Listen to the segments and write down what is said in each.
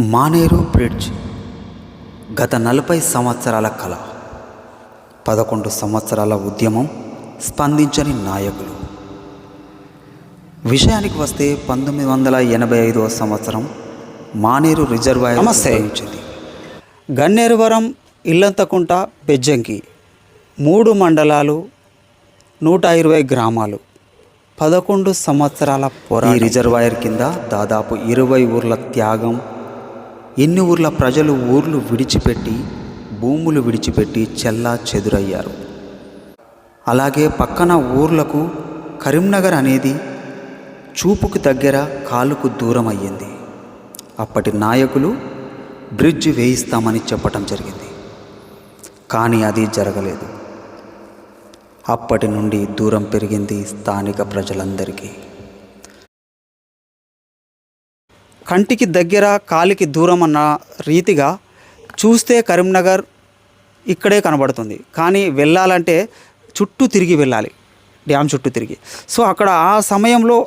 Maneru bridge. గత నలభై సంవత్సరాల కళ. పదకొండు సంవత్సరాల ఉద్యమం స్పందించని నాయకులు. విషయానికి వస్తే పంతొమ్మిది వందల ఎనభై ఐదవ సంవత్సరం మానేరు రిజర్వాయర్ నమస్తే. ఉద్భవించింది. గన్నేరువరం ఇల్లంతకుంట బెజ్జంకి మూడు మండలాలు నూట ఇరవై గ్రామాలు. పదకొండు సంవత్సరాల ఈ పోరాటం రిజర్వాయర్ కింద దాదాపు ఇరవై ఊర్ల త్యాగం ఎన్ని ఊర్ల ప్రజలు ఊర్లు విడిచిపెట్టి భూములు విడిచిపెట్టి చెల్లా చెదురయ్యారు. అలాగే పక్కన ఊర్లకు కరీంనగర్ అనేది చూపుకు దగ్గర కాలుకు దూరం అయ్యింది అప్పటి నాయకులు బ్రిడ్జ్ వేయిస్తామని చెప్పటం జరిగింది. కానీ అది జరగలేదు. అప్పటి నుండి దూరం పెరిగింది స్థానిక ప్రజలందరికీ. కంటికి దగ్గర కాలికి దూరం అన్న రీతిగా చూస్తే కరీంనగర్ ఇక్కడే కనబడుతుంది. కానీ వెళ్ళాలంటే చుట్టూ తిరిగి వెళ్ళాలి. డ్యామ్ చుట్టూ తిరిగి. సో అక్కడ ఆ సమయంలో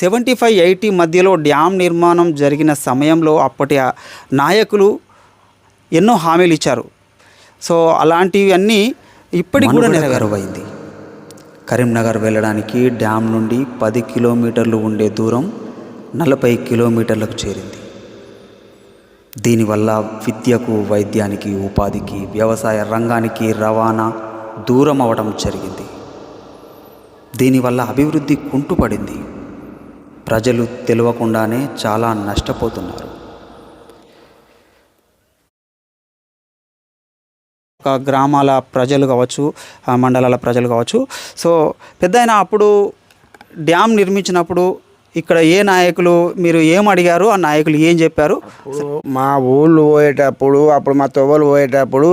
సెవెంటీ ఫైవ్ ఎయిటీ మధ్యలో డ్యామ్ నిర్మాణం జరిగిన సమయంలో అప్పటి నాయకులు ఎన్నో హామీలు ఇచ్చారు. సో అలాంటివన్నీ ఇప్పటికి కూడా మనుగడ నెరవేరు కరువైంది కరీంనగర్ వెళ్ళడానికి డ్యామ్ నుండి పది కిలోమీటర్లు ఉండే దూరం నలభై కిలోమీటర్లకు చేరింది. దీనివల్ల విద్యకు వైద్యానికి ఉపాధికి వ్యవసాయ రంగానికి రవాణా దూరం అవడం జరిగింది. దీనివల్ల అభివృద్ధి కుంటుపడింది. ప్రజలు తెలియకుండానే చాలా నష్టపోతున్నారు. ఒక గ్రామాల ప్రజలు కావచ్చు ఆ మండలాల ప్రజలు కావచ్చు. సో పెద్ద అప్పుడు డ్యామ్ నిర్మించినప్పుడు ఇక్కడ ఏ నాయకులు మీరు ఏం అడిగారు ఆ నాయకులు ఏం చెప్పారు? మా ఊళ్ళు పోయేటప్పుడు అప్పుడు మా తొవ్వలు పోయేటప్పుడు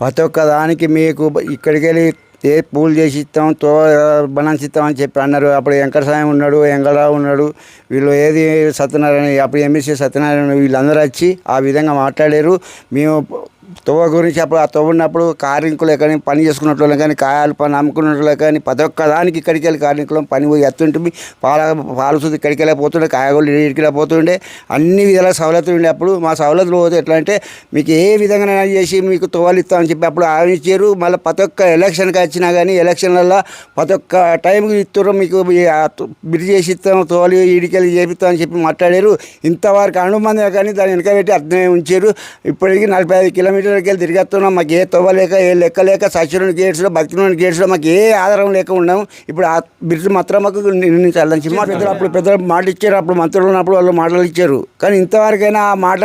ప్రతి ఒక్క దానికి మీకు ఇక్కడికి వెళ్ళి ఏ పూలు చేసి ఇస్తాం తో బనాన్స్ ఇస్తామని చెప్పి అన్నారు. అప్పుడు వెంకటస్వామి ఉన్నాడు వెంకటరావు ఉన్నాడు వీళ్ళు ఏది సత్యనారాయణ అప్పుడు ఎంఎస్సీ సత్యనారాయణ వీళ్ళందరూ వచ్చి ఆ విధంగా మాట్లాడారు. మేము తొవ్వ గురించి అప్పుడు ఆ తొవ్వ ఉన్నప్పుడు కార్మికులే కానీ పని చేసుకున్నట్లు కానీ కాయలు పని అమ్ముకున్నట్లు కానీ ప్రతి ఒక్క దానికి ఇక్కడికి వెళ్ళి కార్మికులం పని పోయి ఎత్తుంటుంది పాల పాలు సుద్ది ఇక్కడికి వెళ్ళిపోతుండే కాయగూరలు ఇక్కడికి పోతుండే అన్ని విధాల సవలతులు ఉండే అప్పుడు మా సవలతులు పోతే ఎట్లా అంటే మీకు ఏ విధంగా చేసి మీకు తోవాలి ఇస్తామని చెప్పి అప్పుడు ఆయన మళ్ళీ ప్రతి ఒక్క ఎలక్షన్కి వచ్చినా కానీ ఎలక్షన్లలో ప్రతి ఒక్క టైంకి ఇస్తారు మీకు బిడ్డి చేసి ఇస్తాం తోవాలి ఇడికెళ్ళి చేపిస్తామని చెప్పి మాట్లాడారు. ఇంతవరకు అనుమంది కానీ దాన్ని వెనక పెట్టి అర్థమే ఉంచారు. ఇప్పటికీ నలభై ఐదు కిలోమీటర్లకి వెళ్ళి తిరిగేస్తున్నాం మాకు ఏ తవ్వలేక ఏ లెక్క లేక సచిరుని గేట్స్లో భక్తుని గేట్స్లో మాకు ఏ ఆధారం లేక ఉన్నాం. ఇప్పుడు ఆ బిడ్డ మాత్రం మాకు నిర్ణయించాలని చెప్పి మా పెద్దలు అప్పుడు పెద్దలు మాట ఇచ్చారు. అప్పుడు మంత్రులు ఉన్నప్పుడు వాళ్ళు మాటలు ఇచ్చారు. కానీ ఇంతవరకైనా ఆ మాట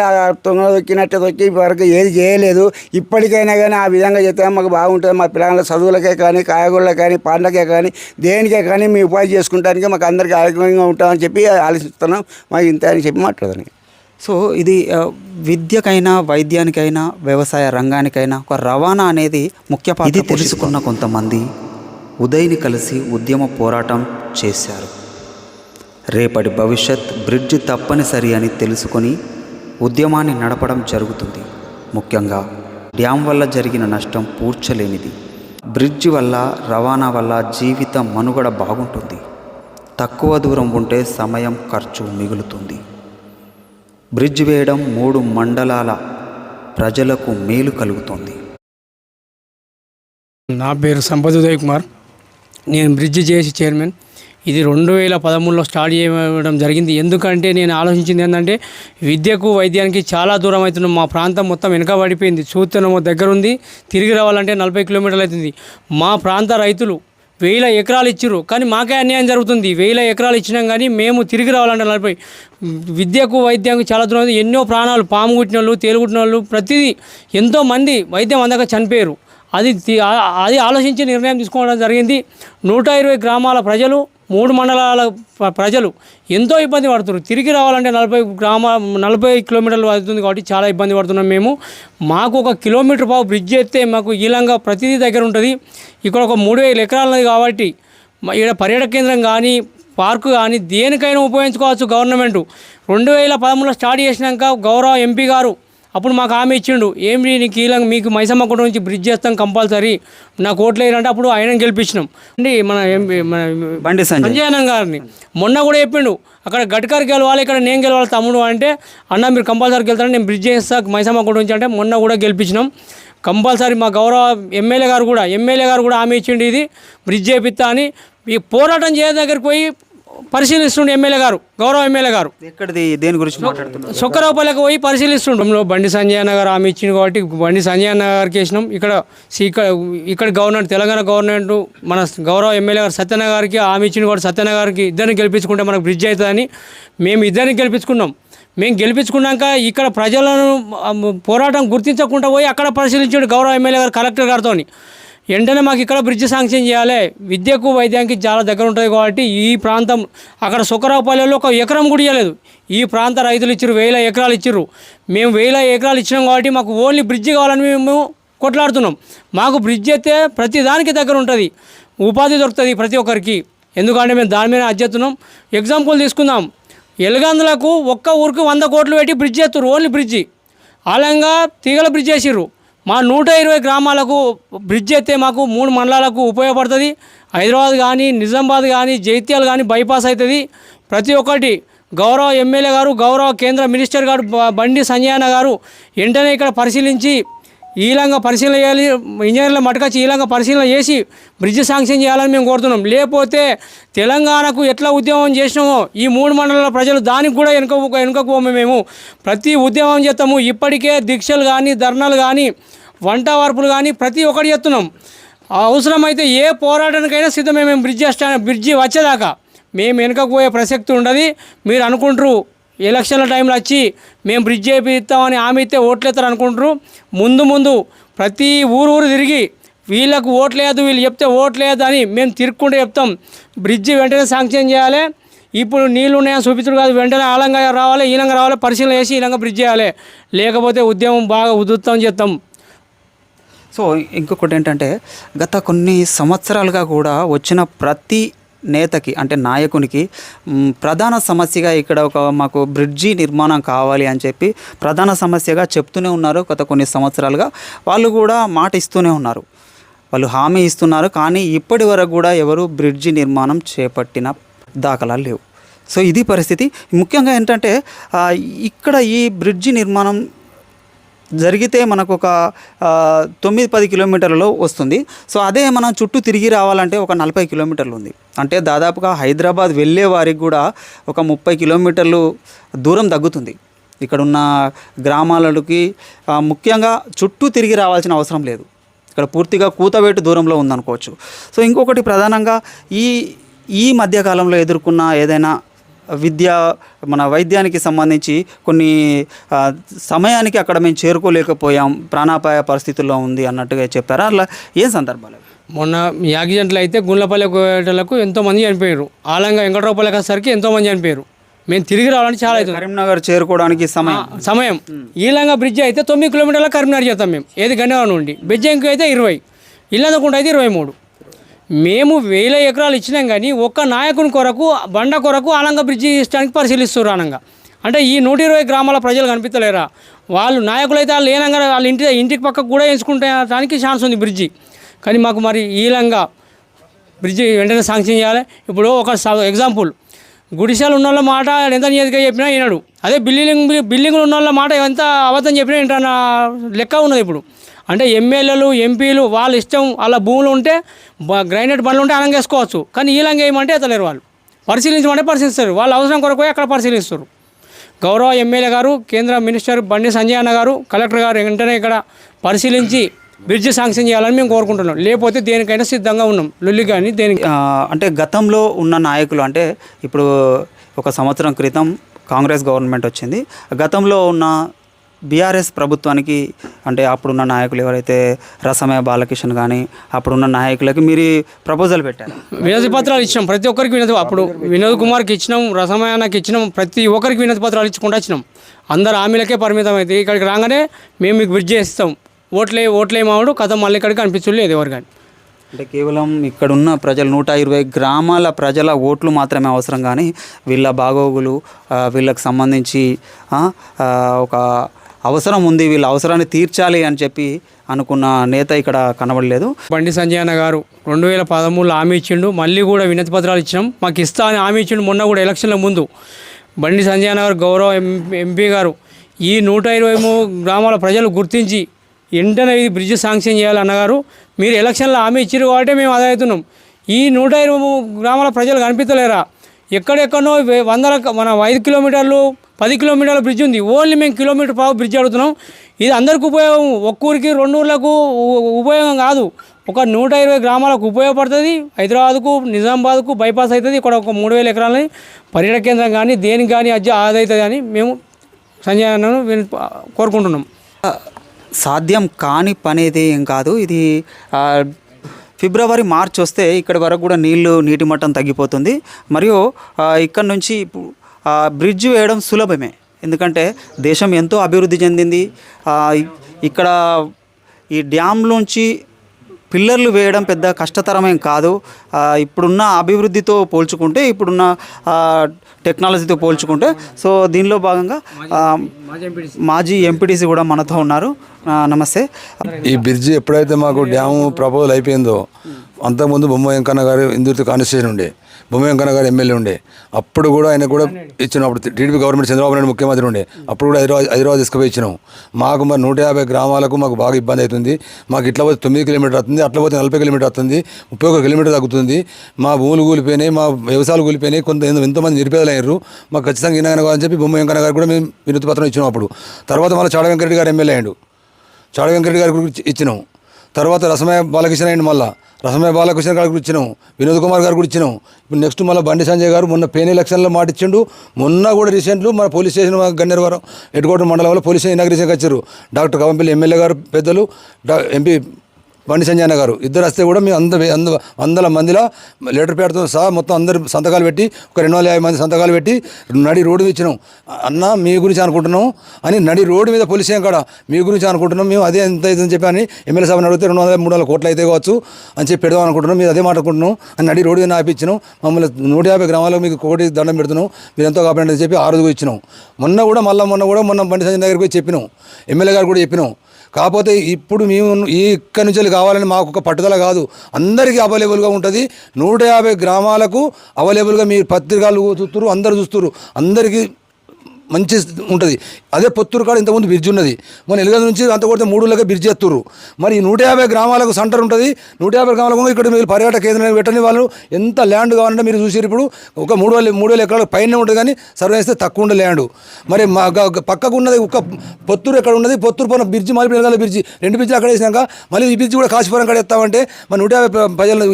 తొంగ దొక్కినట్టు దొక్కి వరకు ఏది చేయలేదు. ఇప్పటికైనా కానీ ఆ విధంగా చేస్తే మాకు బాగుంటుంది. మా పిల్లల చదువులకే కానీ కాయగూరలకే కానీ పండ్లకే కానీ దేనికే కానీ మీ ఉపాధి చేసుకుంటానికి మాకు అందరికీ ఆరోగ్యంగా ఉంటామని చెప్పి ఆలోచిస్తున్నాం. మాకు ఇంత అని చెప్పి మాట్లాడదానికి. సో ఇది విద్యకైనా వైద్యానికైనా వ్యవసాయ రంగానికైనా ఒక రవాణా అనేది ముఖ్య ఇది. తెలుసుకున్న కొంతమంది ఉదయ్ని కలిసి ఉద్యమ పోరాటం చేశారు. రేపటి భవిష్యత్ బ్రిడ్జ్ తప్పనిసరి అని తెలుసుకొని ఉద్యమాన్ని నడపడం జరుగుతుంది. ముఖ్యంగా డ్యామ్ వల్ల జరిగిన నష్టం పూడ్చలేనిది. బ్రిడ్జ్ వల్ల రవాణా వల్ల జీవిత మనుగడ బాగుంటుంది. తక్కువ దూరం ఉంటే సమయం ఖర్చు మిగులుతుంది. బ్రిడ్జ్ వేయడం మూడు మండలాల ప్రజలకు మేలు కలుగుతుంది. నా పేరు సంపత్ ఉదయ్ కుమార్. నేను బ్రిడ్జ్ చేసి చైర్మన్. ఇది రెండు వేల పదమూడులో స్టార్ట్ చేయడం జరిగింది. ఎందుకంటే నేను ఆలోచించింది ఏంటంటే విద్యకు వైద్యానికి చాలా దూరం అవుతున్నాం మా ప్రాంతం మొత్తం వెనకబడిపోయింది చూస్తున్నాము దగ్గర ఉంది తిరిగి రావాలంటే నలభై కిలోమీటర్లు అవుతుంది. మా ప్రాంత రైతులు వేల ఎకరాలు ఇచ్చిర్రు. కానీ మాకే అన్యాయం జరుగుతుంది. వేల ఎకరాలు ఇచ్చినాం కానీ మేము తిరిగి రావాలంటే నలభై విద్యకు వైద్యంకు చాలా దూరం ఉంది. ఎన్నో ప్రాణాలు పాము కుట్టిన వాళ్ళు తేలుగుట్టిన వాళ్ళు ప్రతిదీ ఎంతోమంది వైద్యం అందక చనిపోయారు. అది అది ఆలోచించి నిర్ణయం తీసుకోవడం జరిగింది. నూట ఇరవై గ్రామాల ప్రజలు మూడు మండలాల ప్రజలు ఎంతో ఇబ్బంది పడుతున్నారు. తిరిగి రావాలంటే నలభై గ్రామ నలభై కిలోమీటర్లు అవుతుంది కాబట్టి చాలా ఇబ్బంది పడుతున్నాం మేము. మాకు ఒక కిలోమీటర్ పావు బ్రిడ్జ్ ఎత్తే మాకు ఈలంగా ప్రతిదీ దగ్గర ఉంటుంది. ఇక్కడ ఒక మూడు వేల ఎకరాలు కాబట్టి ఇక్కడ పర్యాటక కేంద్రం కానీ పార్కు కానీ దేనికైనా ఉపయోగించుకోవచ్చు గవర్నమెంట్. రెండు వేల పదమూడులో స్టార్ట్ చేసినాక గౌరవ ఎంపీ గారు అప్పుడు మాకు హామీ ఇచ్చిండు ఏం నీకు కీలం మీకు మైసమ్మ కోట నుంచి బ్రిడ్జ్ చేస్తాం కంపల్సరీ. నాకు ఓట్లు వేయాలంటే అప్పుడు ఆయన గెలిపించినాం. అండి మన మన బండి సంజయ్. సంజయ్ అన్న గారిని. మొన్న కూడా చెప్పిండు అక్కడ గడ్కర్ గెలవాలి ఇక్కడ నేను గెలవాలి తమ్ముడు అంటే అన్న మీరు కంపల్సరీ గెలుతారని నేను బ్రిడ్జ్ చేస్తా మైసమ్మ కోట నుంచి అంటే మొన్న కూడా గెలిపించినాం. కంపల్సరీ మా గౌరవ ఎమ్మెల్యే గారు కూడా ఎమ్మెల్యే గారు కూడా హామీ ఇచ్చిండు ఇది బ్రిడ్జ్ చేపిస్తా అని. ఈ పోరాటం చేయ దగ్గరికి పోయి పరిశీలిస్తుండే ఎమ్మెల్యే గారు గౌరవ ఎమ్మెల్యే గారు. ఎక్కడిది దేని గురించి మాట్లాడుతున్నారు? సొక్కరావుపల్లికి పోయి పరిశీలిస్తుండంలో బండి సంజయ్ అన్న గారు ఆమె ఇచ్చింది కాబట్టి బండి సంజయ్ అన్న గారికి వేసినాం. ఇక్కడ ఇక్కడ ఇక్కడ గవర్నమెంట్ తెలంగాణ గవర్నమెంట్ మన గౌరవ ఎమ్మెల్యే గారు సత్యన్న గారికి ఆమె ఇచ్చింది కూడా సత్యన్న గారికి ఇద్దరిని గెలిపించుకుంటే మనకు బ్రిడ్జ్ అవుతుందని మేము ఇద్దరిని గెలిపించుకున్నాం. మేము గెలిపించుకున్నాక ఇక్కడ ప్రజలను పోరాటం గుర్తించకుండా పోయి అక్కడ పరిశీలించాడు గౌరవ ఎమ్మెల్యే గారు కలెక్టర్ గారితో వెంటనే మాకు ఇక్కడ బ్రిడ్జ్ శాంక్షన్ చేయాలి. విద్యకు వైద్యానికి చాలా దగ్గర ఉంటుంది కాబట్టి ఈ ప్రాంతం అక్కడ సుకరావుపల్లెలో ఒక ఎకరం కూడా ఇవ్వలేదు ఈ ప్రాంత రైతులు ఇచ్చారు వేల ఎకరాలు ఇచ్చారు మేము వేల ఎకరాలు ఇచ్చినాం కాబట్టి మాకు ఓన్లీ బ్రిడ్జ్ కావాలని మేము కొట్లాడుతున్నాం. మాకు బ్రిడ్జ్ అయితే ప్రతి దానికి దగ్గర ఉంటుంది. ఉపాధి దొరుకుతుంది ప్రతి ఒక్కరికి. ఎందుకంటే మేము దాని మీద అధ్యతున్నాం ఎగ్జాంపుల్ తీసుకుందాం. ఎలగందులకు ఒక్క ఊరికి వంద కోట్లు పెట్టి బ్రిడ్జ్ చేస్తారు ఓన్లీ బ్రిడ్జి ఆలంగా తీగల బ్రిడ్జ్ చేసిర్రు. మా నూట ఇరవై గ్రామాలకు బ్రిడ్జ్ అయితే మాకు మూడు మండలాలకు ఉపయోగపడుతుంది. హైదరాబాద్ కానీ నిజామాబాద్ కానీ జైత్యాలు కానీ బైపాస్ అవుతుంది. ప్రతి ఒక్కటి గౌరవ ఎమ్మెల్యే గారు గౌరవ కేంద్ర మినిస్టర్ గారు బండి సంజయన గారు వెంటనే ఇక్కడ పరిశీలించి ఈలంగా పరిశీలన చేయాలి. ఇంజనీర్ల మటుకొచ్చి ఈలంగా పరిశీలన చేసి బ్రిడ్జ్ శాంక్షన్ చేయాలని మేము కోరుతున్నాం. లేకపోతే తెలంగాణకు ఎట్లా ఉద్యమం చేసినామో ఈ మూడు మండలాల ప్రజలు దానికి కూడా వెనుక వెనుకపోము మేము. ప్రతి ఉద్యమం చేస్తాము. ఇప్పటికే దీక్షలు కానీ ధర్నాలు కానీ వంట వార్పులు కానీ ప్రతి ఒక్కటి చేస్తున్నాం. అవసరమైతే ఏ పోరాటానికైనా సిద్ధమే. మేము బ్రిడ్జ్ బ్రిడ్జి వచ్చేదాకా. మేము వెనుకకు పోయే ప్రసక్తి ఉండదు. మీరు అనుకుంటారు ఎలక్షన్ల టైంలో వచ్చి మేము బ్రిడ్జ్ చేపిస్తామని హామీ ఇస్తే ఓట్లేస్తారు అనుకుంటారు. ముందు ముందు ప్రతి ఊరు ఊరు తిరిగి వీళ్ళకు ఓట్లేదు వీళ్ళు చెప్తే ఓట్లేదు అని మేము తిరుక్కుంటూ చెప్తాం. బ్రిడ్జి వెంటనే శాంక్షన్ చేయాలి. ఇప్పుడు నీళ్ళు ఉన్నాయని చూపించడు కాదు వెంటనే ఆలంగా రావాలి ఈలంగా రావాలి పరిశీలన చేసి ఈలంగా బ్రిడ్జ్ చేయాలి. లేకపోతే ఉద్యమం బాగా ఉధృతం చేస్తాం సో ఇంకొకటి ఏంటంటే గత కొన్ని సంవత్సరాలుగా కూడా వచ్చిన ప్రతి నేతకి అంటే నాయకునికి ప్రధాన సమస్యగా ఇక్కడ ఒక మాకు బ్రిడ్జి నిర్మాణం కావాలి అని చెప్పి ప్రధాన సమస్యగా చెప్తూనే ఉన్నారు. గత కొన్ని సంవత్సరాలుగా వాళ్ళు కూడా మాట ఇస్తూనే ఉన్నారు. వాళ్ళు హామీ ఇస్తున్నారు. కానీ ఇప్పటి వరకు కూడా ఎవరు బ్రిడ్జి నిర్మాణం చేపట్టిన దాఖలాలు లేవు. సో ఇది పరిస్థితి. ముఖ్యంగా ఏంటంటే ఇక్కడ ఈ బ్రిడ్జి నిర్మాణం జరిగితే మనకు ఒక తొమ్మిది పది కిలోమీటర్లలో వస్తుంది. సో అదే మనం చుట్టూ తిరిగి రావాలంటే ఒక నలభై కిలోమీటర్లు ఉంది. అంటే దాదాపుగా హైదరాబాద్ వెళ్ళే వారికి కూడా ఒక ముప్పై కిలోమీటర్లు దూరం తగ్గుతుంది. ఇక్కడ ఉన్న గ్రామాలకి ముఖ్యంగా చుట్టూ తిరిగి రావాల్సిన అవసరం లేదు. ఇక్కడ పూర్తిగా కూతవేటు దూరంలో ఉందనుకోవచ్చు. సో ఇంకొకటి ప్రధానంగా ఈ ఈ మధ్యకాలంలో ఎదుర్కొన్న ఏదైనా విద్య మన వైద్యానికి సంబంధించి కొన్ని సమయానికి అక్కడ మేము చేరుకోలేకపోయాం ప్రాణాపాయ పరిస్థితుల్లో ఉంది అన్నట్టుగా చెప్పారా? అలా ఏం సందర్భాలు? మొన్న యాక్సిడెంట్లు అయితే గుండ్లపల్లి కోటలకు ఎంతోమంది చనిపోయారు. ఆలంగా వెంకటరావుపల్లి వచ్చేసరికి ఎంతోమంది చనిపోయారు. మేము తిరిగి రావాలని చాలా అవుతుంది కరీంనగర్ చేరుకోవడానికి సమయం. సమయం. ఈలంగా బ్రిడ్జ్ అయితే తొమ్మిది కిలోమీటర్ల కరీంనగర్ చేస్తాం మేము. ఏది గన్నవరం నుండి. బెజ్జంకి అయితే ఇరవై. ఇల్లందకుంట అయితే ఇరవై మూడు. మేము వేల ఎకరాలు ఇచ్చినాం కానీ ఒక్క నాయకుని కొరకు బండ కొరకు ఆలంగ బ్రిడ్జి ఇష్టానికి పరిశీలిస్తారు అంటే ఈ నూట ఇరవై గ్రామాల ప్రజలు కనిపించలేరా వాళ్ళు నాయకులు అయితే వాళ్ళు ఏనంగా వాళ్ళ ఇంటి ఇంటికి పక్కకు కూడా ఎంచుకుంటానికి ఛాన్స్ ఉంది బ్రిడ్జి. కానీ మాకు మరి ఈలంగా బ్రిడ్జి వెంటనే శాంక్షన్ చేయాలి. ఇప్పుడు ఒక ఎగ్జాంపుల్. గుడిసెలు ఉన్న వాళ్ళ మాట ఎంత నియతిగా చెప్పినా వినడు. అదే బిల్డింగ్ బిల్డింగ్లు ఉన్న వాళ్ళ మాట ఎంత అబద్ధం చెప్పినా ఏంటన్న లెక్క ఉన్నది ఇప్పుడు. అంటే ఎమ్మెల్యేలు ఎంపీలు వాళ్ళ ఇష్టం వాళ్ళ భూములు ఉంటే గ్రైనేట్ బండ్లు ఉంటే అలంగేసుకోవచ్చు. కానీ ఈలంగా వేయమంటే ఎత్తలేరు వాళ్ళు. పరిశీలించమంటే పరిశీలిస్తారు. వాళ్ళ అవసరం కొరకు అక్కడ పరిశీలిస్తారు. గౌరవ ఎమ్మెల్యే గారు కేంద్ర మినిస్టర్ బండి సంజయ్ అన్న గారు కలెక్టర్ గారు వెంటనే ఇక్కడ పరిశీలించి బ్రిడ్జ్ శాంక్షన్ చేయాలని మేము కోరుకుంటున్నాం. లేకపోతే దేనికైనా సిద్ధంగా ఉన్నాం. లొల్లి కానీ దేనికి అంటే గతంలో ఉన్న నాయకులు అంటే ఇప్పుడు ఒక సంవత్సరం క్రితం కాంగ్రెస్ గవర్నమెంట్ వచ్చింది. గతంలో ఉన్న బీఆర్ఎస్ ప్రభుత్వానికి అంటే అప్పుడున్న నాయకులు ఎవరైతే రసమయ బాలకిషన్ కానీ అప్పుడున్న నాయకులకి మీరు ప్రపోజల్ పెట్టారు. వినతి పత్రాలు ఇచ్చినాం. ప్రతి ఒక్కరికి వినతి అప్పుడు వినోద్ కుమార్కి ఇచ్చినాం రసమయానికి ఇచ్చినాం ప్రతి ఒక్కరికి వినతి పత్రాలు ఇచ్చుకుంటూ వచ్చినాం. అందరు హామీలకే పరిమితం అయితే ఇక్కడికి రాగానే మేము మీకు బ్రిడ్జ్ చేస్తాం. ఓట్లే ఓట్లే మావాడు కథ మళ్ళీ ఇక్కడికి అనిపించలేదు ఎవరు కానీ అంటే కేవలం ఇక్కడున్న ప్రజలు నూట ఇరవై గ్రామాల ప్రజల ఓట్లు మాత్రమే అవసరం కానీ వీళ్ళ బాగోగులు వీళ్ళకి సంబంధించి ఒక అవసరం ఉంది వీళ్ళ అవసరాన్ని తీర్చాలి అని చెప్పి అనుకున్న నేత ఇక్కడ కనబడలేదు. బండి సంజయ్ అన్న గారు రెండు వేల పదమూడులో హామీ ఇచ్చిండు. మళ్ళీ కూడా వినతి పత్రాలు ఇచ్చినాం. మాకు ఇస్తా అని హామీ ఇచ్చిండు. మొన్న కూడా ఎలక్షన్ల ముందు బండి సంజయ్ అన్న గారు గౌరవ ఎంపీ గారు ఈ నూట ఇరవై గ్రామాల ప్రజలు గుర్తించి వెంటనే ఇది బ్రిడ్జ్ శాంక్షన్ చేయాలి అన్నగారు. మీరు ఎలక్షన్లో హామీ ఇచ్చారు కాబట్టి మేము అదే అవుతున్నాం. ఈ నూట ఇరవై గ్రామాల ప్రజలు కనిపించలేరా ఎక్కడెక్కడో వే- వందల మన ఐదు కిలోమీటర్లు పది కిలోమీటర్ల బ్రిడ్జ్ ఉంది. ఓన్లీ మేము కిలోమీటర్ పావు బ్రిడ్జ్ అడుగుతున్నాం. ఇది అందరికి ఉపయోగం. ఒక్కూరికి రెండు ఊర్లకు ఉపయోగం కాదు. ఒక నూట ఇరవై గ్రామాలకు ఉపయోగపడుతుంది. హైదరాబాద్కు నిజామాబాద్కు బైపాస్ అవుతుంది. ఇక్కడ ఒక మూడు వేల ఎకరాలని పర్యాటక కేంద్రం కానీ దేనికి కానీ అది ఆదవుతుంది అని మేము సంజయ్ అన్నను కోరుకుంటున్నాం. సాధ్యం కాని పని ఏం కాదు. ఇది ఫిబ్రవరి మార్చ్ వస్తే ఇక్కడి వరకు కూడా నీళ్ళు నీటి మట్టం తగ్గిపోతుంది. మరియు ఇక్కడ నుంచి ఇప్పుడు బ్రిడ్జ్ వేయడం సులభమే. ఎందుకంటే దేశం ఎంతో అభివృద్ధి చెందింది. ఇక్కడ ఈ డ్యామ్లోంచి పిల్లర్లు వేయడం పెద్ద కష్టతరమేం కాదు. ఆ, ఇప్పుడున్న అభివృద్ధితో పోల్చుకుంటే ఇప్పుడున్న ఆ, టెక్నాలజీతో పోల్చుకుంటే సో దీనిలో భాగంగా మాజీ ఎంపీటీసీ కూడా మనతో ఉన్నారు. నమస్తే. ఈ బ్రిడ్జి ఎప్పుడైతే మాకు డ్యాము ప్రపోజల్ అయిపోయిందో అంతకుముందు బొమ్మ వెంకన్న గారు ఇందుర్తి కాన్స్టిట్యూషన్ ఉండే బొమ్మ వెంకన్న గారు ఎమ్మెల్యే ఉండే. అప్పుడు కూడా ఆయన కూడా ఇచ్చిన. అప్పుడు టీడీపీ గవర్నమెంట్ చంద్రబాబు నాయుడు ముఖ్యమంత్రి ఉండే. అప్పుడు కూడా హైదరాబాద్ హైదరాబాద్ తీసుకుపోయి ఇచ్చినాం. మాకు మరి నూట యాభై గ్రామాలకు మాకు బాగా ఇబ్బంది అవుతుంది. మాకు ఇట్లా పోతే తొమ్మిది కిలోమీటర్ వస్తుంది అట్లా పోతే నలభై కిలోమీటర్ వస్తుంది ముప్పై ఒక కిలోమీటర్ తగ్గుతుంది. మా భూములు కూలిపోయినాయి మా వ్యవసాయాలు కూలిపోయినాయి కొంత ఎంతమంది ఎంతోమంది నిరుపేదలు అయ్యారు మాకు ఖచ్చితంగా ఈయన కావాలని చెప్పి బొమ్మ వెంకన్న గారు కూడా మేము వినతి పత్రం ఇచ్చినాం అప్పుడు. తర్వాత మళ్ళీ చాడ వెంకరెడ్డి గారు ఎమ్మెల్యే అయ్యాడు. చాడ వెంకరెడ్డి గారు కూడా ఇచ్చినాం. తర్వాత రసమయ బాలకృష్ణ అయ్యండి మళ్ళీ. రసమయ బాలకృష్ణ గారికి కూడా ఇచ్చినాం. వినోద్ కుమార్ గారు కూడా ఇచ్చినాం. ఇప్పుడు నెక్స్ట్ మళ్ళీ బండి సంజయ్ గారు మొన్న పేని ఎలక్షన్లో మాట ఇచ్చిండు. మొన్న కూడా రీసెంట్లు మన పోలీస్ స్టేషన్ గన్నేరవరం ఎటుకోట మండలంలో పోలీస్ స్టేషన్ ఇనాగ్రేషన్కి వచ్చారు. డాక్టర్ కవంపల్లి ఎమ్మెల్యే గారు పెద్దలు ఎంపీ బండి సంజయన గారు. ఇద్దరు వస్తే కూడా మేము అంద అంద వందల మందిలో లెటర్ పేడతో సహా మొత్తం అందరు సంతకాలు పెట్టి ఒక రెండు వందల యాభై మంది సంతకాలు పెట్టి నడి రోడ్డు ఇచ్చినాం. అన్న మీ గురించి అనుకుంటున్నాం అని నడి రోడ్డు మీద పోలీస్ కాడ? మీ గురించి అనుకుంటున్నాం మేము అదే ఎంత అవుతుందని చెప్పి అని ఎమ్మెల్యే సభను అడిగితే రెండు వందల మూడు వందల కోట్లు అయితే కావచ్చు అని చెప్పి పెడదాం అనుకుంటున్నాం మీరు అదే మాట్లాడుకుంటున్నాం అని నడి రోడ్డు మీద ఆపించినాం మమ్మల్ని నూట యాభై గ్రామాలకు మీకు కోటి దండం పెడుతున్నాం మీరు ఎంతో కాపాడండి అని చెప్పి ఆ రోజు ఇచ్చినాం. మొన్న కూడా మళ్ళీ మొన్న కూడా మొన్న బండి సంజయ్ దగ్గరికి పోయి చెప్పినాం. ఎమ్మెల్యే గారు కూడా చెప్పినాం. కాకపోతే ఇప్పుడు మేము ఈ ఇక్కడి నుంచి కావాలని మాకు ఒక పట్టుదల కాదు. అందరికీ అవైలబుల్గా ఉంటుంది. నూట యాభై గ్రామాలకు అవైలబుల్గా మీరు పత్రికలు చూస్తున్నారు అందరు చూస్తున్నారు అందరికీ మంచి ఉంటుంది. అదే పొత్తూరు కాడ ఇంతకుముందు బ్రిడ్జ్ ఉన్నది. మన ఎలుగల నుంచి అంత కొడితే మూడు లెక్క బ్రిడ్జ్ ఎత్తురు మరి నూట యాభై గ్రామాలకు సెంటర్ ఉంటుంది. నూట యాభై గ్రామాలకు ఇక్కడ మీరు పర్యాటక కేంద్రాన్ని పెట్టని వాళ్ళు ఎంత ల్యాండ్ కావాలంటే మీరు చూసారు ఇప్పుడు. ఒక మూడు వేల మూడు వేల ఎకరాల పైన ఉంటుంది కానీ సర్వే చేస్తే తక్కువ ఉండే ల్యాండ్ మరి మా గ- పక్కకు ఉన్నది ఒక పొత్తూరు ఎక్కడ ఉన్నది? పొత్తూరు పైన బ్రిడ్జ్ మళ్ళీ ఎలుగల బ్రిడ్జ్ రెండు బ్రిడ్జ్లు అక్కడ వేసినాక మళ్ళీ ఈ బ్రిడ్జ్ కూడా కాశీపురం కాడ ఎత్తామంటే మరి నూట యాభై ప్రజలు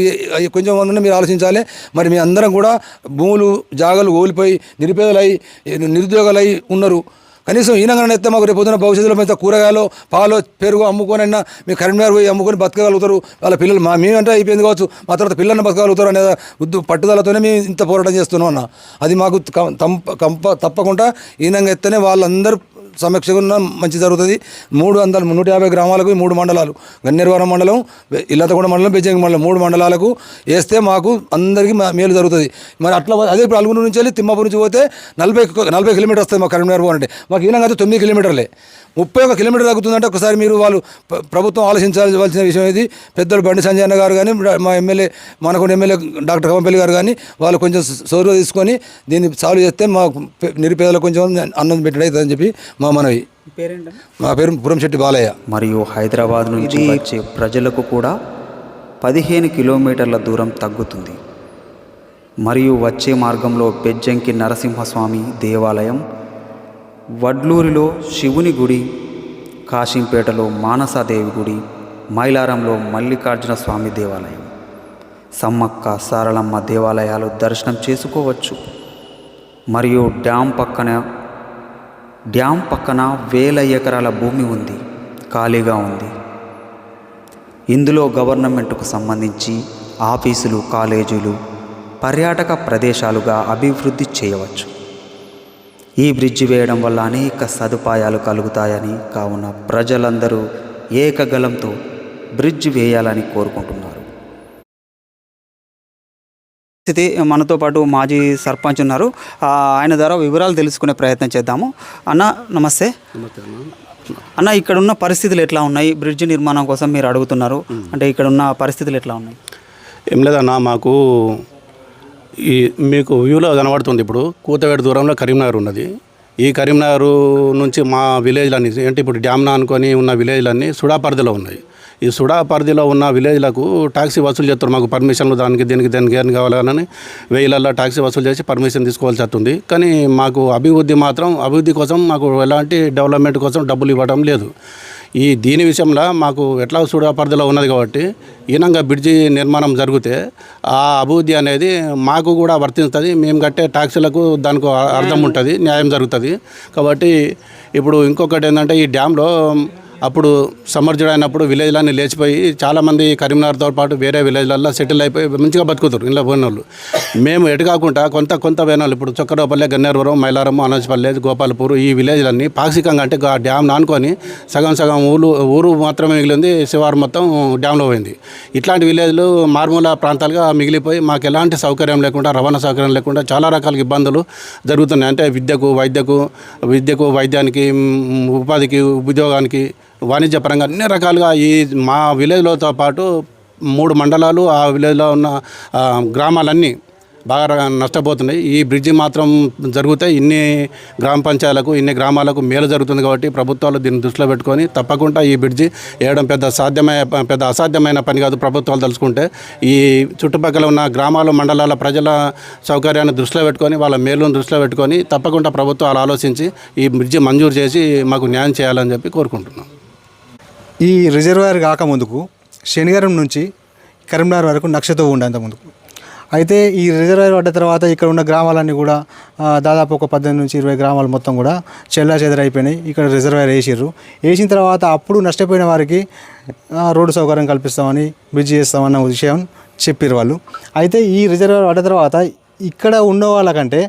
కొంచెం ఉందని మీరు ఆలోచించాలి. మరి మీ అందరం కూడా భూములు జాగాలు ఓలిపోయి నిరుపేదలై నిరుద్యోగాలై ఉన్నారు. కనీసం ఈనంగానే ఎత్తే మాకు రేపు పొద్దున భవిష్యత్తులో మీద కూరగాయలు పాలు పెరుగు అమ్ముకొనైనా మీ కరీంనగర్ పోయి అమ్ముకొని బతకగలుగుతారు. వాళ్ళ పిల్లలు మా మేమంటే అయిపోయింది కావచ్చు మా తర్వాత పిల్లల్ని బతకగలుగుతారు అనే ఉద్దు పట్టుదలతోనే మేము ఇంత పోరాటం చేస్తున్నాం అన్న. అది మాకు తంప కంప తప్పకుండా ఈనంగా ఎత్తనే వాళ్ళందరూ సమీక్షకున్న మంచి జరుగుతుంది. మూడు వందల నూట యాభై గ్రామాలకు మూడు మండలాలు. గన్నేరవరం మండలం ఇల్లతగూడ మండలం బెజ్జంగి మండలం మూడు మండలాలకు వేస్తే మాకు అందరికీ మా- మేలు జరుగుతుంది. మరి అట్లా అదే ఇప్పుడు అలుగురు నుంచి వెళ్ళి తిమ్మాపూర్ నుంచి పోతే నలభై నలభై కిలోమీటర్ వస్తుంది మా కరీంనగర్ పోవాలంటే. మాకు ఈనంగా అయితే తొమ్మిది కిలోమీటర్లే. ముప్పై ఒక కిలోమీటర్ తగ్గుతుందంటే ఒకసారి మీరు వాళ్ళు ప్రభుత్వం ఆలోచించాల్సిన విషయం ఇది పెద్దలు బండి సంజయ్ అన్న గారు కానీ మా MLA Manakonda MLA doctor Kavvampalli గారు కానీ వాళ్ళు కొంచెం సౌర్య తీసుకొని దీన్ని సాల్వ్ చేస్తే మా నిరుపేదలు నిరుపేదలకు కొంచెం అన్నం పెట్టడం చెప్పి మా మనవి. మా పేరు పురంశెట్టి బాలయ్య. మరియు హైదరాబాద్ నుంచి వచ్చే ప్రజలకు కూడా పదిహేను కిలోమీటర్ల దూరం తగ్గుతుంది. మరియు వచ్చే మార్గంలో బెజ్జంకి నరసింహస్వామి దేవాలయం వడ్లూరిలో శివుని గుడి కాశీంపేటలో మానసాదేవి గుడి మైలారంలో మల్లికార్జున స్వామి దేవాలయం. సమ్మక్క సారలమ్మ దేవాలయాలు దర్శనం చేసుకోవచ్చు. మరియు డ్యామ్ పక్కన డ్యామ్ పక్కన వేల ఎకరాల భూమి ఉంది ఖాళీగా ఉంది. ఇందులో గవర్నమెంట్కు సంబంధించి ఆఫీసులు కాలేజీలు పర్యాటక ప్రదేశాలుగా అభివృద్ధి చేయవచ్చు. ఈ బ్రిడ్జి వేయడం వల్ల అనేక సదుపాయాలు కలుగుతాయని కావున ప్రజలందరూ ఏకగలంతో బ్రిడ్జ్ వేయాలని కోరుకుంటున్నారు. స్థితి మనతో పాటు మాజీ సర్పంచ్ ఉన్నారు. ఆయన ద్వారా వివరాలు తెలుసుకునే ప్రయత్నం చేద్దాము. అన్న నమస్తే. అన్న. ఇక్కడ ఉన్న పరిస్థితులు ఎట్లా ఉన్నాయి? బ్రిడ్జ్ నిర్మాణం కోసం మీరు అడుగుతున్నారు. అంటే ఇక్కడ ఉన్న పరిస్థితులు ఎట్లా ఉన్నాయి? ఏం లేదన్నా మాకు ఈ మీకు వ్యూలో కనబడుతుంది ఇప్పుడు. కూతవేడు దూరంలో కరీంనగర్ ఉన్నది. ఈ కరీంనగర్ నుంచి మా విలేజ్లన్నీ అంటే ఇప్పుడు డ్యామ్నా అనుకొని ఉన్న విలేజ్లన్నీ సుడా పరిధిలో ఉన్నాయి. ఈ సుడా పరిధిలో ఉన్న విలేజ్లకు ట్యాక్సీ వసూలు చేస్తారు. మాకు పర్మిషన్లు దానికి దీనికి దానికి ఏం కావాలని వెయ్యిలల్లో ట్యాక్సీ వసూలు చేసి పర్మిషన్ తీసుకోవాల్సి వస్తుంది. కానీ మాకు అభివృద్ధి మాత్రం అభివృద్ధి కోసం మాకు ఎలాంటి డెవలప్మెంట్ కోసం డబ్బులు ఇవ్వడం లేదు. ఈ దీని విషయంలో మాకు ఎట్లా చూడ పరిధిలో ఉన్నది కాబట్టి ఈనంగా బ్రిడ్జి నిర్మాణం జరిగితే ఆ అభివృద్ధి అనేది మాకు కూడా వర్తిస్తుంది. మేము కట్టే ట్యాక్సీలకు దానికి అర్థం ఉంటుంది న్యాయం జరుగుతుంది. కాబట్టి ఇప్పుడు ఇంకొకటి ఏంటంటే ఈ డ్యాంలో అప్పుడు సమ్మర్జుడ్ అయినప్పుడు విలేజ్లన్నీ లేచిపోయి చాలామంది కరీంనగర్తో పాటు వేరే విలేజ్లలో సెటిల్ అయిపోయి మంచిగా బతుకుతారు ఇంట్లో పోయిన వాళ్ళు మేము ఎటు కాకుండా కొంత కొంత పోయిన ఇప్పుడు చొక్కరపల్లె గన్నేరవరం మైలారం అనోజ్పల్లె గోపాలపూర్ ఈ విలేజ్లన్నీ పాక్షికంగా అంటే గా- డ్యామ్ నానుకొని సగం సగం ఊరు ఊరు మాత్రమే మిగిలింది శివారు మొత్తం డ్యాంలో పోయింది. ఇట్లాంటి విలేజ్లు మారుమూల ప్రాంతాలుగా మిగిలిపోయి మాకు ఎలాంటి సౌకర్యం లేకుండా రవాణా సౌకర్యం లేకుండా చాలా రకాల ఇబ్బందులు జరుగుతున్నాయి. అంటే విద్యకు వైద్యకు విద్యకు వైద్యానికి ఉపాధికి ఉద్యోగానికి వాణిజ్యపరంగా అన్ని రకాలుగా ఈ మా విలేజ్లతో పాటు మూడు మండలాలు ఆ విలేజ్లో ఉన్న గ్రామాలన్నీ బాగా నష్టపోతున్నాయి. ఈ బ్రిడ్జి మాత్రం జరిగితే ఇన్ని గ్రామ పంచాయతీలకు ఇన్ని గ్రామాలకు మేలు జరుగుతుంది కాబట్టి ప్రభుత్వాలు దీన్ని దృష్టిలో పెట్టుకొని తప్పకుండా ఈ బ్రిడ్జి వేయడం పెద్ద సాధ్యమైన పెద్ద అసాధ్యమైన పని కాదు ప్రభుత్వాలు తలుచుకుంటే. ఈ చుట్టుపక్కల ఉన్న గ్రామాలు మండలాల ప్రజల సౌకర్యాన్ని దృష్టిలో పెట్టుకొని వాళ్ళ మేలును దృష్టిలో పెట్టుకొని తప్పకుండా ప్రభుత్వాలు ఆలోచించి ఈ బ్రిడ్జి మంజూరు చేసి మాకు న్యాయం చేయాలని చెప్పి కోరుకుంటున్నాం. ఈ రిజర్వాయర్ కాకముందుకు శనిగారం నుంచి కరీంనగర్ వరకు నక్షతో ఉండేంత ముందుకు. అయితే ఈ రిజర్వాయర్ పడ్డ తర్వాత ఇక్కడ ఉన్న గ్రామాలన్నీ కూడా దాదాపు ఒక పద్దెనిమిది నుంచి ఇరవై గ్రామాలు మొత్తం కూడా చెల్లా చెదరైపోయినాయి ఇక్కడ రిజర్వాయర్ వేసిర్రు. వేసిన తర్వాత అప్పుడు నష్టపోయిన వారికి రోడ్డు సౌకర్యం కల్పిస్తామని బ్రిడ్జ్ చేస్తామన్న విషయం చెప్పారు వాళ్ళు. అయితే ఈ రిజర్వాయర్ పడ్డ తర్వాత ఇక్కడ ఉన్న వాళ్ళకంటే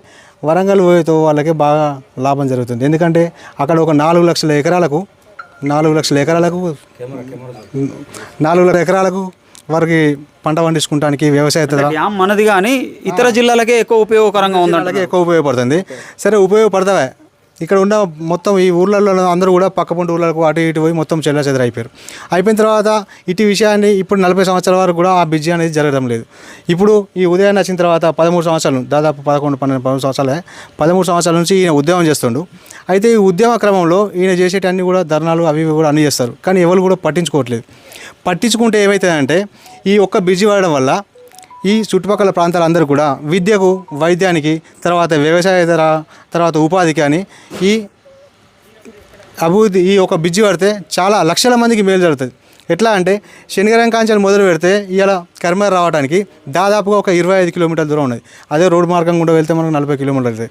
వరంగల్ పోయేతో వాళ్ళకి బాగా లాభం జరుగుతుంది. ఎందుకంటే అక్కడ ఒక నాలుగు లక్షల ఎకరాలకు నాలుగు లక్షల ఎకరాలకు నాలుగు లక్షల ఎకరాలకు వారికి పంట పండించుకోవడానికి వ్యవసాయ డ్యామ్ మనది కానీ ఇతర జిల్లాలకే ఎక్కువ ఉపయోగకరంగా ఉందంట అలాగే ఎక్కువ ఉపయోగపడుతుంది. సరే ఉపయోగపడతావే? ఇక్కడ ఉన్న మొత్తం ఈ ఊర్లలో అందరూ కూడా పక్క ఊళ్ళకు అటు ఇటు పోయి మొత్తం చెల్ల అయిపోయారు. అయిపోయిన తర్వాత ఇటు విషయాన్ని ఇప్పుడు నలభై సంవత్సరాల వరకు కూడా ఆ బిజీ అనేది జరగడం లేదు. ఇప్పుడు ఈ ఉదయాన్ని వచ్చిన తర్వాత పదమూడు సంవత్సరాలు దాదాపు పదకొండు పన్నెండు పదమూడు సంవత్సరాలే పదమూడు సంవత్సరాల నుంచి ఈయన ఉద్యమం చేస్తుండు. అయితే ఈ ఉద్యమ క్రమంలో ఈయన చేసేటన్ని కూడా ధర్నాలు అవి ఇవి కూడా అన్ని చేస్తారు. కానీ ఎవరు కూడా పట్టించుకోవట్లేదు. పట్టించుకుంటే ఏమవుతుందంటే ఈ ఒక్క బిజీ పడడం వల్ల ఈ చుట్టుపక్కల ప్రాంతాలందరూ కూడా విద్యకు వైద్యానికి తర్వాత వ్యవసాయేతర తర్వాత ఉపాధికి అని ఈ అభివృద్ధి ఈ ఒక బిజ్జి పడితే చాలా లక్షల మందికి మేలు జరుగుతుంది. ఎట్లా అంటే శనిగరం కాంచెలు మొదలు పెడితే ఇలా కరిమర్ రావడానికి దాదాపుగా ఒక ఇరవై ఐదు కిలోమీటర్ల దూరం ఉన్నది. అదే రోడ్డు మార్గం కూడా వెళ్తే మనకు నలభై కిలోమీటర్లు అవుతుంది.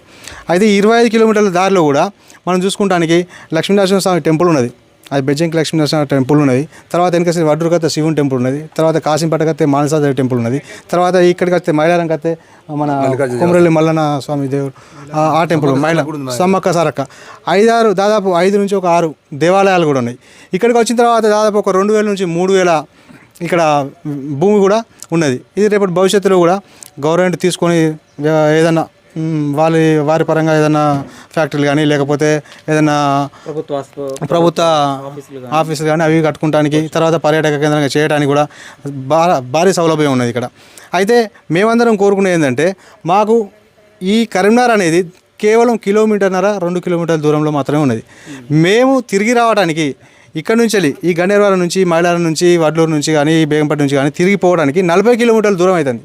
అయితే ఇరవై ఐదు కిలోమీటర్ల దారిలో కూడా మనం చూసుకుంటానికి లక్ష్మీనరసింహ స్వామి టెంపుల్ ఉన్నది. అది బెజ్జంకి లక్ష్మీనరసింహ టెంపుల్ ఉన్నది. తర్వాత వెనక వడ్రుకత్త శివుని టెంపుల్ ఉన్నది. తర్వాత కాసింపేటకత్తే మానసాదేవి టెంపుల్ ఉన్నది. తర్వాత ఇక్కడికి వస్తే మైలారం కత్తే మన కొమరల్లి మల్లన్న స్వామి దేవుడు ఆ- టెంపుల్ మైల సమ్మక్క సారక్క. ఐదారు దాదాపు ఐదు నుంచి ఒక ఆరు దేవాలయాలు కూడా ఉన్నాయి. ఇక్కడికి వచ్చిన తర్వాత దాదాపు ఒక రెండు వేల నుంచి మూడు వేల ఇక్కడ భూమి కూడా ఉన్నది. ఇది రేపటి భవిష్యత్తులో కూడా గవర్నమెంట్ తీసుకొని ఏదన్నా వాళ్ళ వారి పరంగా ఏదైనా ఫ్యాక్టరీలు కానీ లేకపోతే ఏదైనా ప్రభుత్వ ఆఫీసులు కానీ అవి కట్టుకుంటానికి తర్వాత పర్యాటక కేంద్రంగా చేయడానికి కూడా భారీ సౌలభ్యం ఉన్నది ఇక్కడ. అయితే మేమందరం కోరుకునేది ఏంటంటే మాకు ఈ కరీంనగర్ అనేది కేవలం కిలోమీటర్న్నర రెండు కిలోమీటర్ల దూరంలో మాత్రమే ఉన్నది. మేము తిరిగి రావడానికి ఇక్కడ నుంచి వెళ్ళి ఈ గన్నేరవారం నుంచి మైలారం నుంచి వడ్లూరు నుంచి కానీ బేగంపేట నుంచి కానీ తిరిగి పోవడానికి నలభై కిలోమీటర్ల దూరం అవుతుంది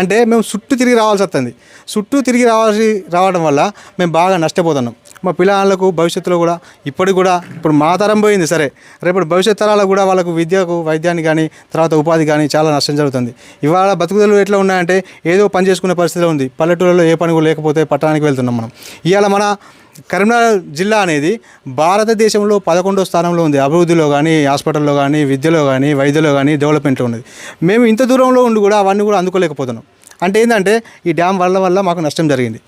అంటే మేము చుట్టూ తిరిగి రావాల్సి వస్తుంది. చుట్టూ తిరిగి రావాల్సి రావడం వల్ల మేము బాగా నష్టపోతున్నాం. మా పిల్లలకు భవిష్యత్తులో కూడా ఇప్పటికి కూడా ఇప్పుడు మా తరం పోయింది సరే. రేపటి భవిష్యత్ తరాలకు కూడా వాళ్ళకు విద్యకు వైద్యానికి కానీ తర్వాత ఉపాధి కానీ చాలా నష్టం జరుగుతుంది. ఇవాళ బతుకుదలు ఎట్లా ఉన్నాయంటే ఏదో పని చేసుకునే పరిస్థితిలో ఉంది. పల్లెటూళ్ళలో ఏ పని లేకపోతే పట్టణానికి వెళ్తున్నాం మనం. ఇవాళ మన కరీంనగర్ జిల్లా అనేది భారతదేశంలో పదకొండో స్థానంలో ఉంది. అభివృద్ధిలో కానీ హాస్పిటల్లో కానీ విద్యలో కానీ వైద్యలో కానీ డెవలప్మెంట్లో ఉన్నది. మేము ఇంత దూరంలో ఉండి కూడా అవన్నీ కూడా అందుకోలేకపోతున్నాం. అంటే ఏంటంటే ఈ డ్యామ్ వల్ల వల్ల మాకు నష్టం జరిగింది.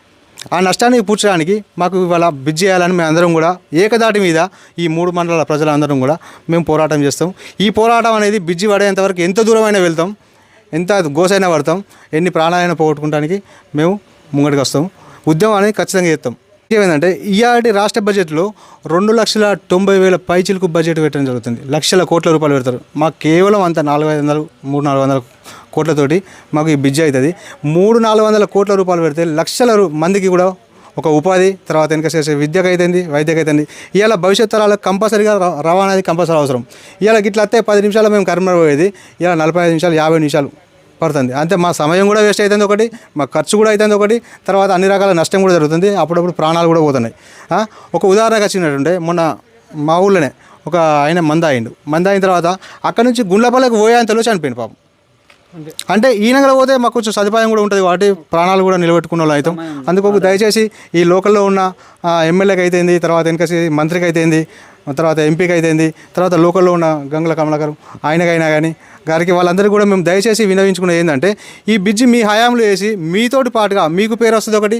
ఆ నష్టాన్ని పూడ్చడానికి మాకు ఇవాళ బిజ్ చేయాలని మేము అందరం కూడా ఏకదాటి మీద ఈ మూడు మండలాల ప్రజలందరం కూడా మేము పోరాటం చేస్తాం. ఈ పోరాటం అనేది బిజ్జి పడేంతవరకు ఎంత దూరమైనా వెళ్తాం ఎంత గోసైనా పడతాం ఎన్ని ప్రాణాలైనా పోగొట్టుకోవడానికి మేము ముంగడికి వస్తాం. ఉద్యమం అనేది ఖచ్చితంగా చేస్తాం. ఏమైందంటే ఇయాటి రాష్ట్ర బడ్జెట్లో రెండు లక్షల తొంభై వేల పైచిలకు బడ్జెట్ పెట్టడం జరుగుతుంది. లక్షల కోట్ల రూపాయలు పెడతారు. మాకు కేవలం అంత నాలుగు ఐదు వందలు మూడు నాలుగు వందల కోట్లతోటి మాకు ఈ బిజ్జీ అవుతుంది. మూడు నాలుగు వందల కోట్ల రూపాయలు పెడితే లక్షల మందికి కూడా ఒక ఉపాధి తర్వాత వెనక చేసే విద్యకు అవుతుంది వైద్యకు అవుతుంది ఇవాళ భవిష్యత్ తరాలకు కంపల్సరీగా ర- రవాణా కంపల్సరీ అవసరం. ఇవాళ గిట్ల వస్తే పది నిమిషాలు మేము కరీంనగర్ పోయేది. నలభై ఐదు నిమిషాలు యాభై నిమిషాలు పడుతుంది. అంతే మా సమయం కూడా వేస్ట్ అవుతుంది ఒకటి మా ఖర్చు కూడా అవుతుంది ఒకటి తర్వాత అన్ని రకాల నష్టం కూడా జరుగుతుంది. అప్పుడప్పుడు ప్రాణాలు కూడా పోతున్నాయి. ఒక ఉదాహరణగా వచ్చినట్టుంటే మొన్న మా ఊళ్ళోనే ఒక ఆయన మంద అయిండు. మంద అయిన తర్వాత అక్కడ నుంచి గుండ్లపల్లికి పోయేంతలో చనిపోయింది పాపం. అంటే ఈ నగర పోతే మాకు కొంచెం సదుపాయం కూడా ఉంటుంది వాటి ప్రాణాలు కూడా నిలబెట్టుకున్న వాళ్ళు అవుతాం. అందుకు దయచేసి ఈ లోకల్లో ఉన్న ఎమ్మెల్యేకి అయితేంది తర్వాత వెనకసి మంత్రికి అయితేంది తర్వాత ఎంపీకి అయితేంది తర్వాత లోకల్లో ఉన్న గంగుల కమలాకర్ ఆయనకైనా కానీ గారికి వాళ్ళందరికీ కూడా మేము దయచేసి వినవించుకునేది ఏంటంటే ఈ బ్రిడ్జి మీ హయాంలో వేసి మీతోటి పాటుగా మీకు పేరు వస్తుంది ఒకటి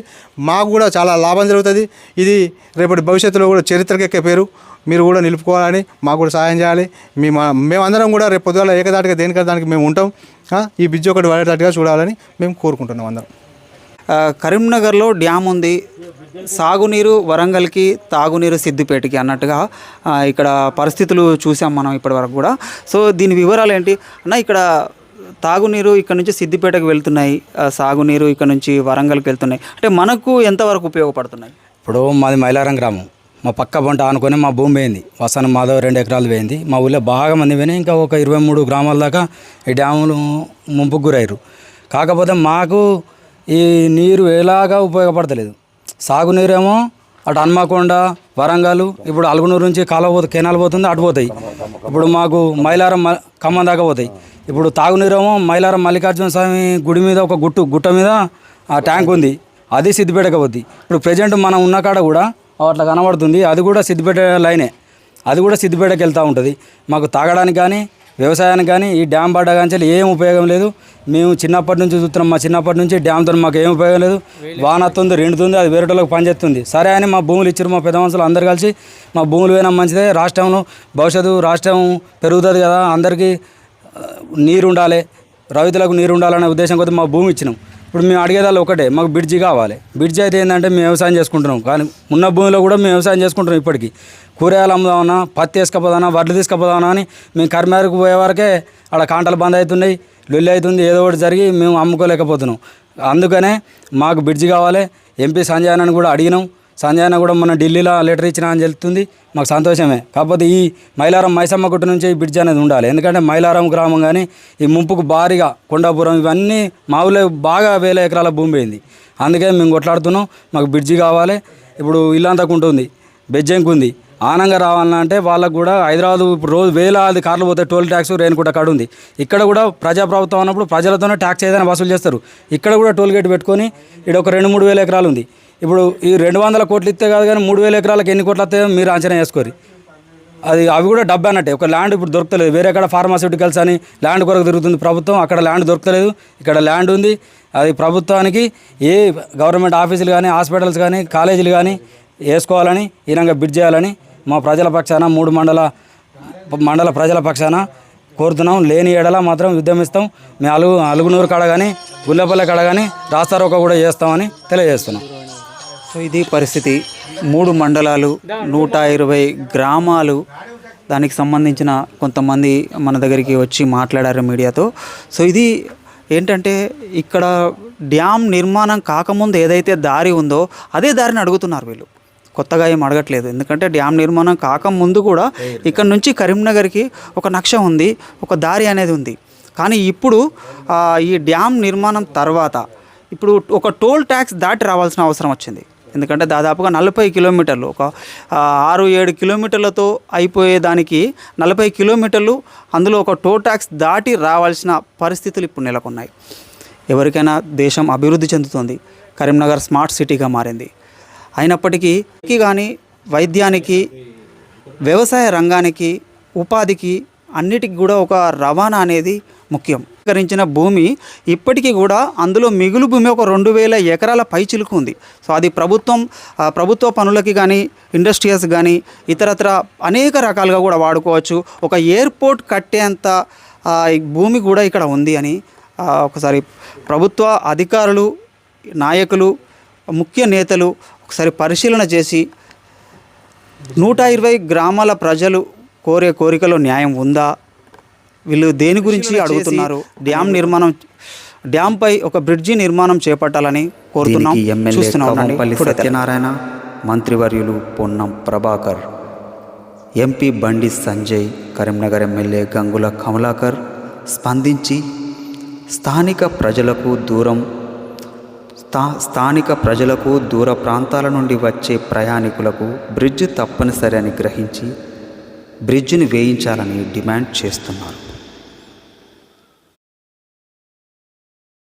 మాకు కూడా చాలా లాభం జరుగుతుంది. ఇది రేపటి భవిష్యత్తులో కూడా చరిత్రకెక్కే పేరు. మీరు కూడా నిలుపుకోవాలని మాకు కూడా సహాయం చేయాలి. మీ మా మేమందరం కూడా రేపు పొద్దుగాల ఏకదాటిగా దేనికంటే దానికి మేము ఉంటాం. ఈ బ్రిడ్జ్ ఒకటి వాడేటట్టుగా చూడాలని మేము కోరుకుంటున్నాం అందరం. కరీంనగర్లో డ్యామ్ ఉంది. సాగునీరు వరంగల్కి తాగునీరు సిద్దిపేటకి అన్నట్టుగా ఇక్కడ పరిస్థితులు చూసాం మనం ఇప్పటి వరకు కూడా. సో దీని వివరాలు ఏంటి? అన్న ఇక్కడ తాగునీరు ఇక్కడ నుంచి సిద్దిపేటకు వెళ్తున్నాయి సాగునీరు ఇక్కడ నుంచి వరంగల్కి వెళ్తున్నాయి. అంటే మనకు ఎంతవరకు ఉపయోగపడుతున్నాయి? ఇప్పుడు మాది మైలారం గ్రామం. మా పక్క పంట ఆనుకొని మా భూమి పోయింది. వసన మాధవ్ రెండు ఎకరాలు పోయింది. మా ఊళ్ళో బాగా మంది పోయినాయి ఇంకా ఒక ఇరవై మూడు గ్రామాల దాకా ఈ డ్యాములు ముంపుకు గురయ్యారు. కాకపోతే మాకు ఈ నీరు ఎలాగా ఉపయోగపడతలేదు. సాగునీరేమో అటు హన్మకొండ వరంగల్ ఇప్పుడు అలుగునూరు నుంచి కాలువ పోతుంది కెనాల్ పోతుంది అటు పోతాయి. ఇప్పుడు మాకు మైలారం ఖమ్మం దాకా పోతాయి. ఇప్పుడు తాగునీరేమో మైలారం మల్లికార్జున స్వామి గుడి మీద ఒక గుట్టు గుట్ట మీద ఆ ట్యాంక్ ఉంది. అది సిద్దిపేటకి పోద్ది ఇప్పుడు ప్రజెంట్ మనం ఉన్న కాడ కూడా అట్లా కనబడుతుంది. అది కూడా సిద్దిపేట లైనే. అది కూడా సిద్దిపేటకి వెళ్తూ ఉంటుంది. మాకు తాగడానికి కానీ వ్యవసాయానికి కానీ ఈ డ్యామ్ పడ్డ కానీ ఏం ఉపయోగం లేదు. మేము చిన్నప్పటి నుంచి చూస్తున్నాం. మా చిన్నప్పటి నుంచి డ్యామ్తో మాకు ఏం ఉపయోగం లేదు. వాన వస్తుంది రెండుతుంది అది వేరేటోళ్ళకి పనిచేస్తుంది సరే అని మా భూములు ఇచ్చారు మా పెద్ద మనుషులు అందరు కలిసి. మా భూములు పోయినా మంచిదే. రాష్ట్రంలో భవిష్యత్తు రాష్ట్రం పెరుగుతుంది కదా. అందరికీ నీరు ఉండాలి. రైతులకు నీరు ఉండాలనే ఉద్దేశం కొద్ది మా భూమి ఇచ్చినాం. ఇప్పుడు మేము అడిగేదాళ్ళు ఒకటే మాకు బ్రిడ్జి కావాలి. బ్రిడ్జి అయితే ఏంటంటే మేము వ్యవసాయం చేసుకుంటున్నాం. కానీ ఉన్న భూమిలో కూడా మేము వ్యవసాయం చేసుకుంటున్నాం ఇప్పటికీ. కూరగాయలు అమ్ముదామన్నా పత్తి వేసుకపోదానా వడ్లు తీసుకపోదామన్నా అని మేము కర్మేరకు పోయే వరకే ఆడ కాంటలు బంద్ అవుతున్నాయి లొల్లి అవుతుంది ఏదో ఒకటి జరిగి మేము అమ్ముకోలేకపోతున్నాం. అందుకనే మాకు బ్రిడ్జి కావాలి. ఎంపీ సంజయ్ అన్నని కూడా అడిగినాం. సంజయన అన్న కూడా మన ఢిల్లీలో లెటర్ ఇచ్చిన అని చెప్తుంది. మాకు సంతోషమే. కాకపోతే ఈ మైలారం మైసమ్మ గుట్టు నుంచి ఈ బ్రిడ్జ్ అనేది ఉండాలి. ఎందుకంటే మైలారం గ్రామం కానీ ఈ ముంపుకు భారీగా కొండాపురం ఇవన్నీ మా ఊళ్ళో బాగా వేల ఎకరాల భూమి పోయింది. అందుకే మేము కొట్లాడుతున్నాం. మాకు బ్రిడ్జి కావాలి. ఇప్పుడు ఇల్లంతకు ఉంటుంది బెజ్జంకు ఉంది. ఆనంగా రావాలంటే వాళ్ళకు కూడా హైదరాబాద్ ఇప్పుడు రోజు వేలాది కార్లు పోతే టోల్ ట్యాక్స్ రేణుకుంట కాడ ఉంది. ఇక్కడ కూడా ప్రజాప్రభుత్వం అన్నప్పుడు ప్రజలతోనే ట్యాక్స్ ఏదైనా వసూలు చేస్తారు. ఇక్కడ కూడా టోల్ గేట్ పెట్టుకొని ఇక్కడ ఒక రెండు మూడు వేల ఎకరాలు ఉంది. ఇప్పుడు ఈ రెండు వందల కోట్లు ఇస్తే కాదు కానీ మూడు వేల ఎకరాలకు ఎన్ని కోట్లు వస్తాయో మీరు అంచనా వేసుకోరు. అది అవి కూడా డబ్బు అన్నట్టే. ఒక ల్యాండ్ ఇప్పుడు దొరకలేదు. వేరే కాడ ఫార్మాస్యూటికల్స్ అని ల్యాండ్ కొరకు దొరుకుతుంది ప్రభుత్వం. అక్కడ ల్యాండ్ దొరకలేదు. ఇక్కడ ల్యాండ్ ఉంది. అది ప్రభుత్వానికి ఏ గవర్నమెంట్ ఆఫీసులు కానీ హాస్పిటల్స్ కానీ కాలేజీలు కానీ వేసుకోవాలని ఈ విధంగా బిడ్ చేయాలని మా ప్రజల పక్షాన మూడు మండల మండల ప్రజల పక్షాన కోరుతున్నాం. లేని ఏడల మాత్రం యుద్ధం ఇస్తాం మేము అలుగు అలుగునూరు కాడ కానీ గుల్లపల్లె కాడ కానీ రాస్తారోక కూడా చేస్తామని తెలియజేస్తున్నాం. సో ఇది పరిస్థితి. మూడు మండలాలు నూట ఇరవై గ్రామాలు దానికి సంబంధించిన కొంతమంది మన దగ్గరికి వచ్చి మాట్లాడారు మీడియాతో. సో ఇది ఏంటంటే ఇక్కడ డ్యామ్ నిర్మాణం కాకముందు ఏదైతే దారి ఉందో అదే దారిని అడుగుతున్నారు వీళ్ళు. కొత్తగా ఏం అడగట్లేదు. ఎందుకంటే డ్యామ్ నిర్మాణం కాకముందు కూడా ఇక్కడ నుంచి కరీంనగర్కి ఒక నక్ష ఉంది ఒక దారి అనేది ఉంది. కానీ ఇప్పుడు ఈ డ్యామ్ నిర్మాణం తర్వాత ఇప్పుడు ఒక టోల్ ట్యాక్స్ దాటి రావాల్సిన అవసరం వచ్చింది. ఎందుకంటే దాదాపుగా నలభై కిలోమీటర్లు ఒక ఆరు ఏడు కిలోమీటర్లతో అయిపోయేదానికి నలభై కిలోమీటర్లు అందులో ఒక టోల్ ట్యాక్స్ దాటి రావాల్సిన పరిస్థితులు ఇప్పుడు నెలకొన్నాయి. ఎవరికైనా దేశం అభివృద్ధి చెందుతుంది కరీంనగర్ స్మార్ట్ సిటీగా మారింది. అయినప్పటికీ కానీ వైద్యానికి వ్యవసాయ రంగానికి ఉపాధికి అన్నిటికి కూడా ఒక రవాణా అనేది ముఖ్యం. సేకరించిన భూమి ఇప్పటికీ కూడా అందులో మిగులు భూమి ఒక రెండు వేల ఎకరాల పైచిలుకు ఉంది. సో అది ప్రభుత్వం ప్రభుత్వ పనులకి కానీ ఇండస్ట్రియల్స్ కానీ ఇతరత్ర అనేక రకాలుగా కూడా వాడుకోవచ్చు. ఒక ఎయిర్పోర్ట్ కట్టేంత భూమి కూడా ఇక్కడ ఉంది అని ఒకసారి ప్రభుత్వ అధికారులు నాయకులు ముఖ్య నేతలు ఒకసారి పరిశీలన చేసి నూట ఇరవై గ్రామాల ప్రజలు కోరే కోరికలో న్యాయం ఉందా? వీళ్ళు దేని గురించి అడుగుతున్నారు? డ్యామ్ నిర్మాణం డ్యాంపై ఒక బ్రిడ్జి నిర్మాణం చేపట్టాలని కోరుతున్నాం. ఎమ్మెల్యే సత్యనారాయణ మంత్రివర్యులు పొన్నం ప్రభాకర్ ఎంపీ బండి సంజయ్ కరీంనగర్ ఎమ్మెల్యే గంగుల కమలాకర్ స్పందించి స్థానిక ప్రజలకు దూరం స్థా స్థానిక ప్రజలకు దూర ప్రాంతాల నుండి వచ్చే ప్రయాణికులకు బ్రిడ్జ్ తప్పనిసరి అని గ్రహించి బ్రిడ్జిని వేయించాలని డిమాండ్ చేస్తున్నారు.